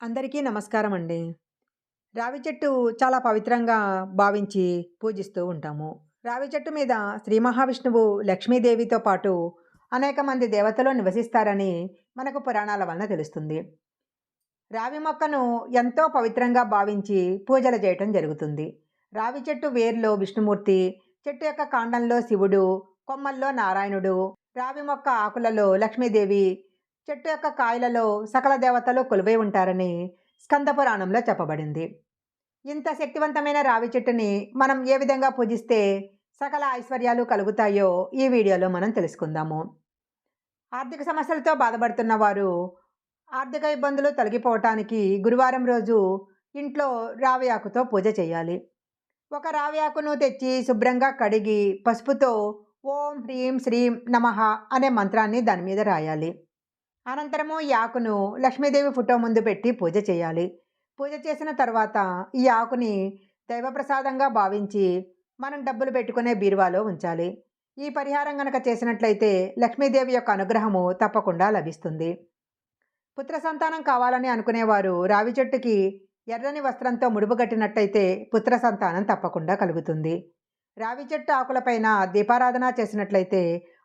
అందరికీ నమస్కారం అండి. రావి చెట్టు చాలా పవిత్రంగా భావించి పూజిస్తూ ఉంటాము. రావి చెట్టు మీద శ్రీ మహావిష్ణువు, లక్ష్మీదేవితో పాటు అనేక మంది దేవతలు నివసిస్తారని మనకు పురాణాల వలన తెలుస్తుంది. రావి మొక్కను ఎంతో పవిత్రంగా భావించి పూజలు చేయటం జరుగుతుంది. రావి చెట్టు వేర్లో విష్ణుమూర్తి, చెట్టు యొక్క కాండంలో శివుడు, కొమ్మల్లో నారాయణుడు, రావి మొక్క ఆకులలో లక్ష్మీదేవి, చెట్టు యొక్క కాయలలో సకల దేవతలు కొలువై ఉంటారని స్కందపురాణంలో చెప్పబడింది. ఇంత శక్తివంతమైన రావి చెట్టుని మనం ఏ విధంగా పూజిస్తే సకల ఐశ్వర్యాలు కలుగుతాయో ఈ వీడియోలో మనం తెలుసుకుందాము. ఆర్థిక సమస్యలతో బాధపడుతున్న వారు ఆర్థిక ఇబ్బందులు తొలగిపోవటానికి గురువారం రోజు ఇంట్లో రావి ఆకుతో పూజ చేయాలి. ఒక రావి ఆకును తెచ్చి శుభ్రంగా కడిగి పసుపుతో ఓం హ్రీం శ్రీం నమ అనే మంత్రాన్ని దాని మీద రాయాలి. అనంతరము ఈ ఆకును లక్ష్మీదేవి ఫోటో ముందు పెట్టి పూజ చేయాలి. పూజ చేసిన తర్వాత ఈ ఆకుని దైవప్రసాదంగా భావించి మనం డబ్బులు పెట్టుకునే బీరువాలో ఉంచాలి. ఈ పరిహారం గనక చేసినట్లయితే లక్ష్మీదేవి యొక్క అనుగ్రహము తప్పకుండా లభిస్తుంది. పుత్ర సంతానం కావాలని అనుకునేవారు రావి చెట్టుకి ఎర్రని వస్త్రంతో ముడుపుగట్టినట్టయితే పుత్ర సంతానం తప్పకుండా కలుగుతుంది. రావి చెట్టు ఆకులపైన దీపారాధన చేసినట్లయితే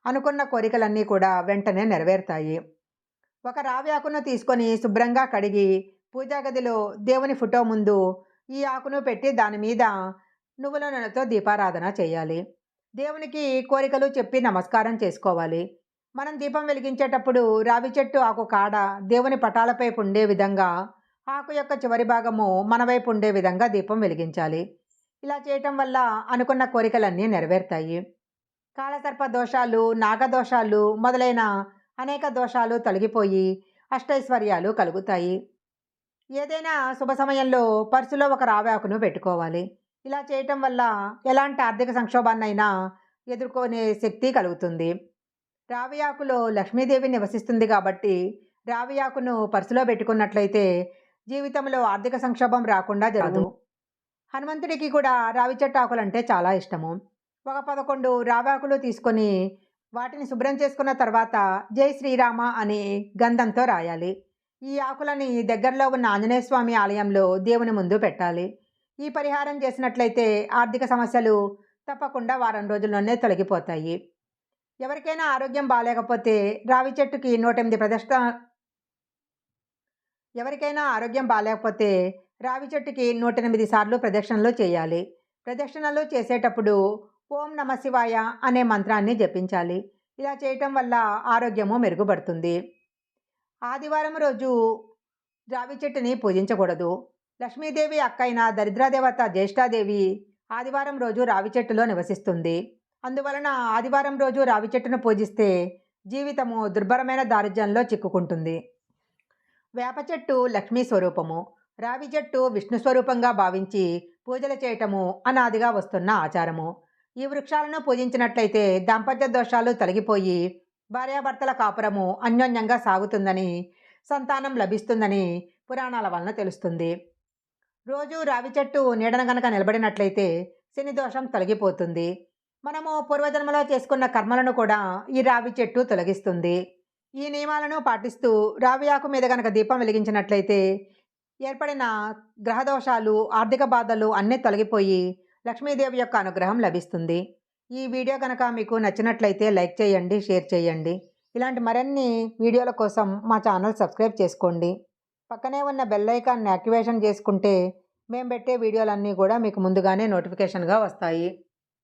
అనుకున్న కోరికలన్నీ కూడా వెంటనే నెరవేరుతాయి. ఒక రావి ఆకును తీసుకొని శుభ్రంగా కడిగి పూజాగదిలో దేవుని ఫోటో ముందు ఈ ఆకును పెట్టి దాని మీద నువ్వుల నూనెతో దీపారాధన చేయాలి. దేవునికి కోరికలు చెప్పి నమస్కారం చేసుకోవాలి. మనం దీపం వెలిగించేటప్పుడు రావి చెట్టు ఆకు కాడ దేవుని పటాలపై ఉండే విధంగా ఆకు యొక్క చివరి భాగము మన వైపు ఉండే విధంగా దీపం వెలిగించాలి. ఇలా చేయటం వల్ల అనుకున్న కోరికలన్నీ నెరవేరుతాయి. కాలసర్ప దోషాలు నాగదోషాలు మొదలైన అనేక దోషాలు తొలగిపోయి అష్టైశ్వర్యాలు కలుగుతాయి. ఏదైనా శుభ సమయంలో పర్సులో ఒక రావాకును పెట్టుకోవాలి. ఇలా చేయటం వల్ల ఎలాంటి ఆర్థిక సంక్షోభాన్నైనా ఎదుర్కొనే శక్తి కలుగుతుంది. రావి ఆకులో లక్ష్మీదేవి నివసిస్తుంది కాబట్టి రావి ఆకును పర్సులో పెట్టుకున్నట్లయితే జీవితంలో ఆర్థిక సంక్షోభం రాకుండా జరగదు. హనుమంతుడికి కూడా రావి చెట్టు ఆకులు అంటే చాలా ఇష్టము. ఒక పదకొండు రావాకులు తీసుకొని వాటిని శుభ్రం చేసుకున్న తర్వాత జై శ్రీరామ అని గంధంతో రాయాలి. ఈ ఆకులని దగ్గరలో ఉన్న ఆంజనేయ స్వామి ఆలయంలో దేవుని ముందు పెట్టాలి. ఈ పరిహారం చేసినట్లయితే ఆర్థిక సమస్యలు తప్పకుండా వారం రోజుల్లోనే తొలగిపోతాయి. ఎవరికైనా ఆరోగ్యం బాగాలేకపోతే రావి చెట్టుకి నూట ఎనిమిది ప్రదర్శన ఎవరికైనా ఆరోగ్యం బాగాలేకపోతే రావి చెట్టుకి నూట ఎనిమిది సార్లు ప్రదక్షిణలు చేయాలి. ప్రదక్షిణలు చేసేటప్పుడు ఓం నమ శివాయ అనే మంత్రాన్ని జపించాలి. ఇలా చేయటం వల్ల ఆరోగ్యము మెరుగుపడుతుంది. ఆదివారం రోజు రావి చెట్టుని పూజించకూడదు. లక్ష్మీదేవి అక్కైన దరిద్రాదేవత జ్యేష్ఠాదేవి ఆదివారం రోజు రావి చెట్టులో నివసిస్తుంది. అందువలన ఆదివారం రోజు రావి చెట్టును పూజిస్తే జీవితము దుర్భరమైన దారిద్ర్యంలో చిక్కుకుంటుంది. వేప చెట్టు లక్ష్మీ స్వరూపము. రావి చెట్టు విష్ణు స్వరూపంగా భావించి పూజలు చేయటము అనాదిగా వస్తున్న ఆచారము. ఈ వృక్షాలను పూజించినట్లయితే దాంపత్య దోషాలు తొలగిపోయి భార్యాభర్తల కాపురము అన్యోన్యంగా సాగుతుందని సంతానం లభిస్తుందని పురాణాల వలన తెలుస్తుంది. రోజు రావి చెట్టు నీడన గనక నిలబడినట్లయితే శని దోషం తొలగిపోతుంది. మనము పూర్వజన్మలో చేసుకున్న కర్మలను కూడా ఈ రావి చెట్టు తొలగిస్తుంది. ఈ నియమాలను పాటిస్తూ రావి ఆకు మీద గనక దీపం వెలిగించినట్లయితే ఏర్పడిన గ్రహదోషాలు ఆర్థిక బాధలు అన్నీ తొలగిపోయి లక్ష్మీదేవి యొక్క అనుగ్రహం లభిస్తుంది. ఈ వీడియో కనుక మీకు నచ్చినట్లయితే లైక్ చేయండి షేర్ చేయండి. ఇలాంటి మరిన్ని వీడియోల కోసం మా ఛానల్ సబ్స్క్రైబ్ చేసుకోండి. పక్కనే ఉన్న బెల్ ఐకాన్ని యాక్టివేషన్ చేసుకుంటే మేము పెట్టే వీడియోలన్నీ కూడా మీకు ముందుగానే నోటిఫికేషన్గా వస్తాయి.